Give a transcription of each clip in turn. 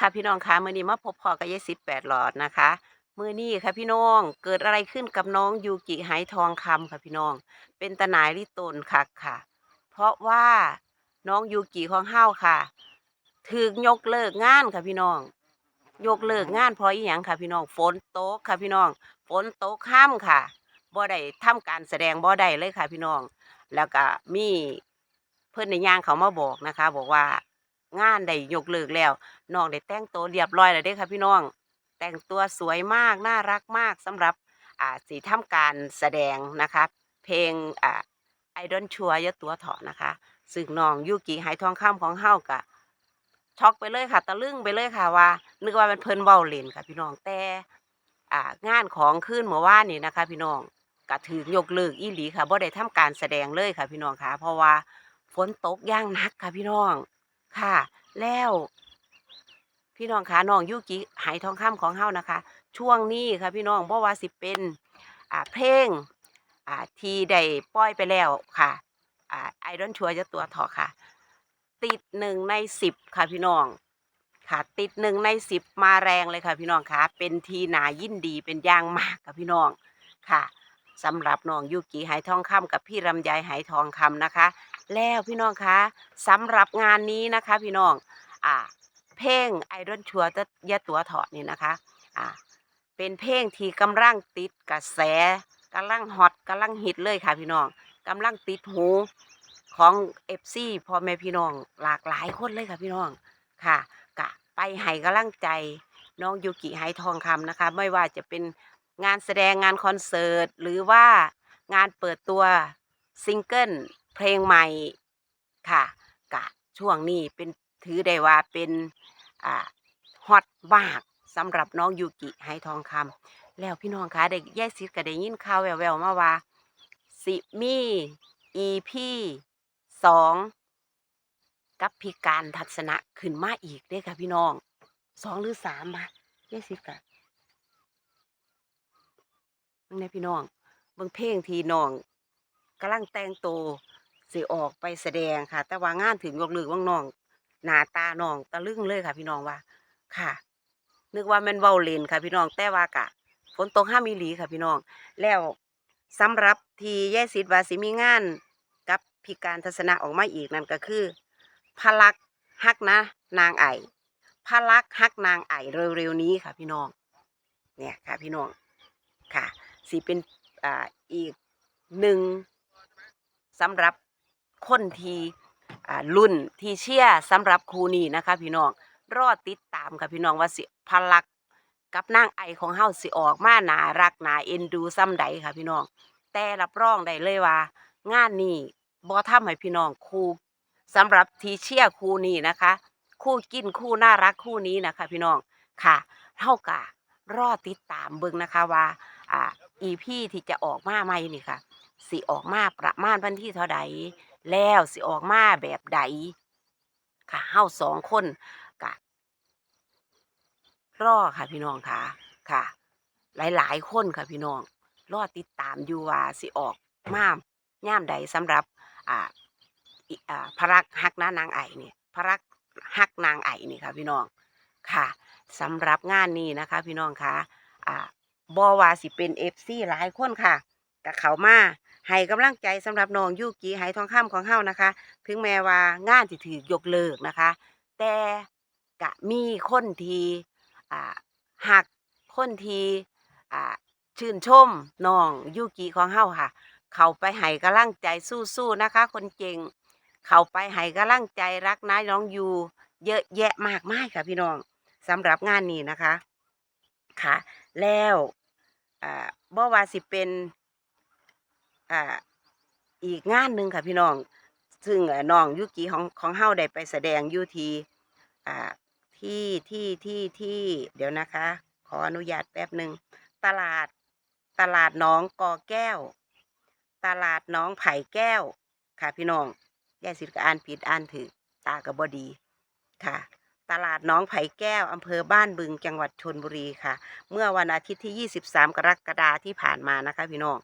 ค่ะพี่น้องคะมื้อนี้มาพบพอกับยายสิบแปดหลอดนะคะมื้อนี้ค่ะพี่น้องเกิดอะไรขึ้นกับน้องยูกิไหทองคำค่ะพี่น้อง เป็นตนายลิตนค่ะค่ะ เพราะว่าน้องยูกิของเฮาค่ะถูกยกเลิกงานค่ะพี่น้อง ยกเลิกงานเพราะอีหยังค่ะพี่น้องฝนตกค่ะพี่น้อง ฝนตกค่ำค่ะบ่ได้ทำการแสดงบ่ได้เลยค่ะพี่น้อง แล้วก็มีเพิ่อนในย่างเขามาบอกนะคะ บอกว่างานได้ยกเลิกแล้ว น้องได้แต่งตัวเรียบร้อยแล้วเด้ค่ะพี่น้อง แต่งตัวสวยมากน่ารักมากสำหรับอ่าสีทำการแสดงนะคะ เพลงอ่าไอดอนชัวยะตัวถาะนะคะ ซึ่งน้องยูกิไหทองคำของเฮากะช็อกไปเลยค่ะ ตะลึงไปเลยค่ะว่า นึกว่าเป็นเพิ่นเว้าเล่นค่ะพี่น้องแต่อ่างานของคืนเมื่อวานนี่นะคะ พี่น้องก็ถือยกเลิกอีหลีค่ะบ่ได้ทำการแสดงเลยค่ะพี่น้องค่ะ เพราะว่าฝนตกอย่างนักค่ะพี่น้องค่ะ แล้ว พี่น้องคะน้องยูกิไหทองคำของเฮานะคะ ช่วงนี้ค่ะพี่น้องเพราะว่าสิเป็นอ่าเพลงอ่าที่ได้ปล่อยไปแล้วค่ะอ่าไอดอนชัวจะตัวถอค่ะ ติดหนึ่งในสิบค่ะพี่น้องค่ะ ติดหนึ่งในสิบมาแรงเลยค่ะพี่น้องคะเป็นทีหนายินดีเป็นย่างมากค่ะพี่น้องค่ะสำหรับน้องยูกิไหทองคำกับพี่ลำไยไหทองคำนะคะ แล้วพี่น้องคะสำหรับงานนี้นะคะ พี่น้องอ่า เพลงไอดอนชัวจะยะตัวเถาะนี่นะคะ อ่า เป็นเพลงที่กำลังติดกระแสกำลังฮอตกำลังฮิตเลยค่ะพี่น้องกำลังติดหูของเอฟซีพ่อแม่พี่น้องหลากหลายคนเลยค่ะพี่น้องค่ะ กะไปให้กำลังใจน้องยูกิไฮทองคำนะคะ ไม่ว่าจะเป็นงานแสดงงานคอนเสิร์ต หรือว่างานเปิดตัวซิงเกิลเพลงใหม่ค่ะ กะช่วงนี้เป็น ถือได้ว่าเป็นอ่าฮอตมากสำหรับน้องยูกิไฮทองคำแล้วพี่น้องคะได้แยกซิดก็ได้ยินข่าวแววๆมาว่าสิมีอีพีสองกับพิการทัศนะขึ้นมาอีกเด้ค่ะพี่น้องสองหรือสามมาแยกซิดกะเบิ่งในพี่น้องเบิ่งเพลงทีน้องกำลังแต่งตัวสิออกไปแสดงค่ะ แต่ว่างานถึงยกเลิกว่างน้อง หน้าตาน้องตะลึงเลยค่ะ พี่น้องว่า ค่ะ นึกว่าแมันเว้าเลนค่ะ พี่น้องแต่ว่ากะฝนตกห้ามอีหลีค่ะพี่น้อง แล้วสำหรับที่แย่สิทธิ์ว่าสิมีงานกับพิการทัศนะออกมาอีกนั่นก็คือพลักฮักนะ นางไอพลักฮักนางไอเร็วๆนี้ค่ะพี่น้อง เนี่ยค่ะพี่น้องค่ะสิเป็นอ่าอีกหนึ่งสำหรับคนที่ รุ่นที่เชียร์สำหรับครูนี้นะคะ พี่น้องรอติดตามค่ะพี่น้องว่าสิพลักกับนางไอของเฮาสิออกมานารักหนาเอ็นดูซ้ำใดค่ะพี่น้อง แต่รับรองได้เลยว่า งานนี้บ่ทำให้พี่น้องครูสำหรับทีเชียร์คู่นี้นะคะ คู่กินคู่น่ารักคู่นี้นะคะพี่น้องค่ะเท่ากับรอติดตามเบิ่งนะคะว่าอ่าอีพี่ที่จะออกมาใหม่นี่ค่ะสิออกมาประมาณวันที่เท่าใด แล้วสิออกมาแบบใดค่ะเฮาสองคนกะรอค่ะพี่น้องค่ะค่ะ หลายๆคนค่ะพี่น้อง รอติดตามอยู่ว่าสิออกมาย่ามใดสำหรับ อ่าอ่าพระรักฮักนานางไอเนี่ยพระรักฮักนางไอนี่ค่ะพี่น้องค่ะสำหรับงานนี้นะคะ พี่น้องค่ะอ่าบอวาสิเป็นเอฟซีหลายคนค่ะกับเขามา ให้กำลังใจสำหรับน้องยูกีไหทองคำของเฮานะคะ ถึงแม้ว่างานจะถือยกเลิกนะคะ แต่กะมีคนที่อ่าหักคนที่อ่าชื่นชมน้องยูกิของเฮาค่ะ เขาไปให้กำลังใจสู้ๆนะคะ คนเก่ง เขาไปให้กำลังใจรักนะน้องยูเยอะแยะมากมายค่ะพี่น้องสำหรับงานนี้นะคะค่ะ แล้วอ่าบ่ว่าสิเป็น อ่าอีกงานหนึ่งค่ะพี่น้อง ซึ่งน้องยุกิของของเฮาได้ไปแสดงยูทีอ่าที่ที่ที่ที่เดี๋ยวนะคะ ขออนุญาตแป๊บหนึ่งตลาดตลาดน้องกอแก้ว ตลาดน้องไผ่แก้ว ค่ะพี่น้องแยายสิทธิ์กอ่านผิดอ่านถือตากับบดีค่ะ ตลาดน้องไผ่แก้วอำเภอบ้านบึงจังหวัดชนบุรีค่ะ เมื่อวันอาทิตย์ที่ 23 กรกฎาคมที่ผ่านมานะคะ พี่น้อง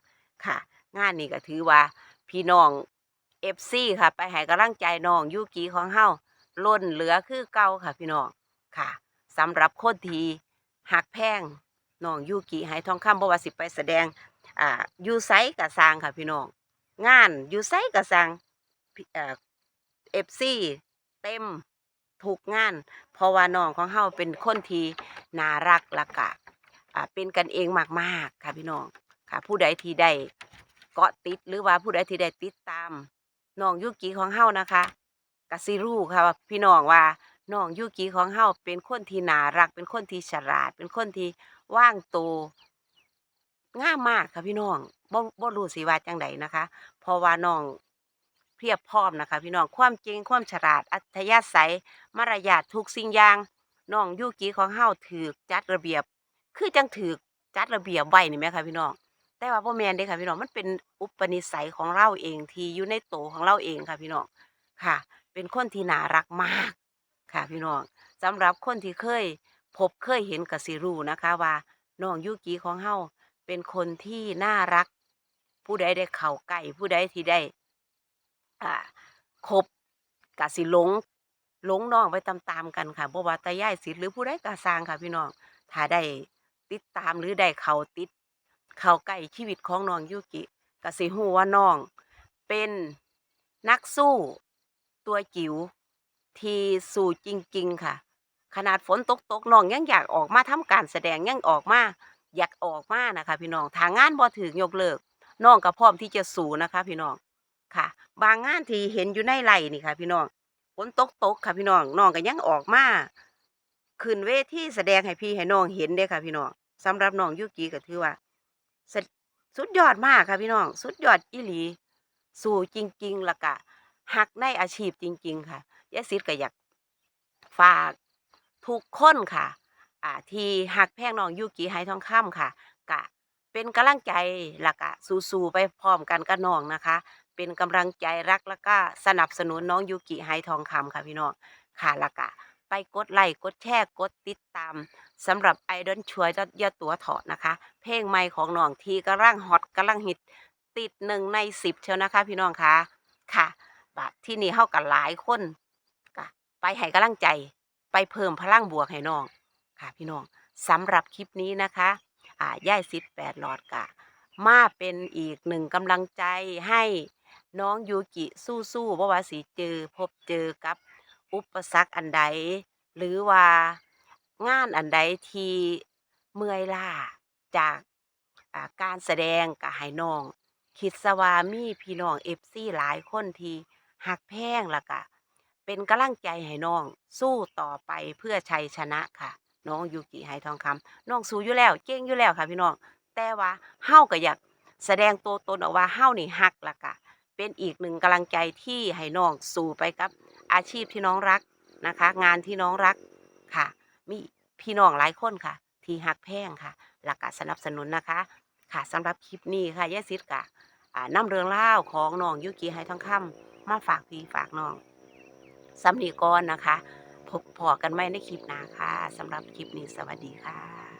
ค่ะ งานนี้ก็ถือว่า พี่น้องเอฟซีค่ะ ไปให้กำลังใจน้องยูกีของเฮาล้นเหลือคือเก่าค่ะ พี่น้องค่ะสำหรับคนทีหักแพงน้องยูกิไหทองคำบ่ว่าสิไปแสดงอ่ายูไซกะสร้างค่ะพี่น้องงานยูไซกะสร้างเอ่อ FC เต็มทุกงาน เพราะว่าน้องของเฮาเป็นคนทีน่ารักละกะเป็นกันเองมากๆค่ะพี่น้องค่ะผู้ใดที่ได้ เกาะติดหรือว่าผู้ใดที่ได้ติดตามน้องยูกิของเฮานะคะกะสิรู้ค่ะว่าพี่น้องว่าน้องยูกิของเฮาเป็นคนที่น่ารัก เป็นคนที่ฉลาด เป็นคนที่ว่างโตวงามมากค่ะพี่น้องบ่บ่รู้สิว่าจังใดนะคะ เพราะว่าน้องเพียบพร้อมนะคะ พี่น้องความจริงความฉลาด อัธยาศัยมารยาททุกสิ่งอย่างน้องยูกิของเฮาถือจัดระเบียบ คือจังถือจัดระเบียบไว้นี่แหมคะพี่น้อง แต่ว่าบ่แม่นเด้ค่ะพี่น้องมันเป็นอุปนิสัยของเราเองที่อยู่ในโตวของเราเองค่ะพี่น้องค่ะ เป็นคนที่น่ารักมากค่ะพี่น้องสำหรับคนที่เคย พบเคยเห็นก็สิรูนะคะว่าน้องยูกิของเฮาเป็นคนที่น่ารัก ผู้ใดได้เข้าใกล้ผู้ใดที่ได้อ่าคบกะสิหลงหลงน้องไปตามๆกันค่ะบ่ว่าตาย่ายสิทธิ์หรือผู้ใดก็สร้างค่ะพี่น้องถ้าได้ติดตามหรือได้เข้าติด เข้าใกล้ชีวิตของน้องยูกิก็สิฮู้ว่าน้องเป็นนักสู้ตัวจิ๋วที่สู้จริง ๆ ค่ะ ขนาดฝนตกตกน้องยังอยากออกมาทำการแสดงยังออกมาอยากออกมานะคะ พี่น้องถ้างงานบ่ถึงยกเลิกน้องก็พร้อมที่จะสู้นะคะ พี่น้องค่ะ บางงานที่เห็นอยู่ในไร่นี่ค่ะ พี่น้องฝนตกตกค่ะพี่น้องน้องก็ยังออกมาขึ้นเวทีแสดงให้พี่ให้น้องเห็นเด้ค่ะ พี่น้องสำหรับน้องยุกิก็ถือว่า สุดสุดยอดมากค่ะพี่น้อง สุดยอดอีหลี สู้จริงๆล้วก็หักในอาชีพจริง ๆ ค่ะยายซิดก็อยากฝากทุกคนค่ะอ่าที่หักแพงน้องยูกิไหทองคำค่ะ กะ เป็นกำลังใจล้วก็สู้ๆไปพร้อมกันกับน้องนะคะ เป็นกำลังใจรักแล้วก็สนับสนุนน้องยูกิไหทองคำค่ะพี่น้องค่ะล้วก็ ไปกดไลค์กดแชร์กดติดตามสำหรับไอดอลช่วยยอดตัวถอดนะคะ เพลงใหม่ของน้องที่กำลังฮอตกำลังฮิตติดหนึ่งในสิบเชียวนะคะพี่น้องคะค่ะบาดที่นี่เฮากันหลายคนก็ไปให้กำลังใจ ไปเพิ่มพลังบวกให้น้องค่ะพี่น้องสำหรับคลิปนี้นะคะอ่าย่ายซิดแปดหลอดกะมาเป็นอีกหนึ่งกำลังใจให้น้องยูกิสู้ๆเพราะว่าสีเจอพบเจอกับ อุปสรรคอันใด หรือว่างานอันใดที่เมื่อยล้าจากาการแสดงกับให้น้อง คิดซะว่ามีพี่น้องเอฟซีหลายคนที่หักแพงแล้วก็เป็นกำลังใจให้น้อง สู้ต่อไปเพื่อชัยชนะค่ะ น้องยูกิไหทองคำน้องสู้อยู่แล้วเก่งอยู่แล้วค่ะพี่น้อง แต่ว่าเฮาก็อยากแสดงตัวตนออกว่าเฮานี่ฮักและกะ เป็นอีกหนึ่งกำลังใจที่ให้น้องสู่ไปกับ อาชีพที่น้องรักนะคะ งานที่น้องรักค่ะ มีพี่น้องหลายคนค่ะ ที่ฮักแพงค่ะและกะสนับสนุนนะคะ ค่ะสำหรับคลิปนี้ค่ะยายซิดกะอ่านำเรื่องเล่าของน้องยุกิไหทองคำมาฝากพี่ฝากน้องสำนีก่อนนะคะ พบพอกันไหมในคลิปหน้าค่ะสำหรับคลิปนี้สวัสดีค่ะ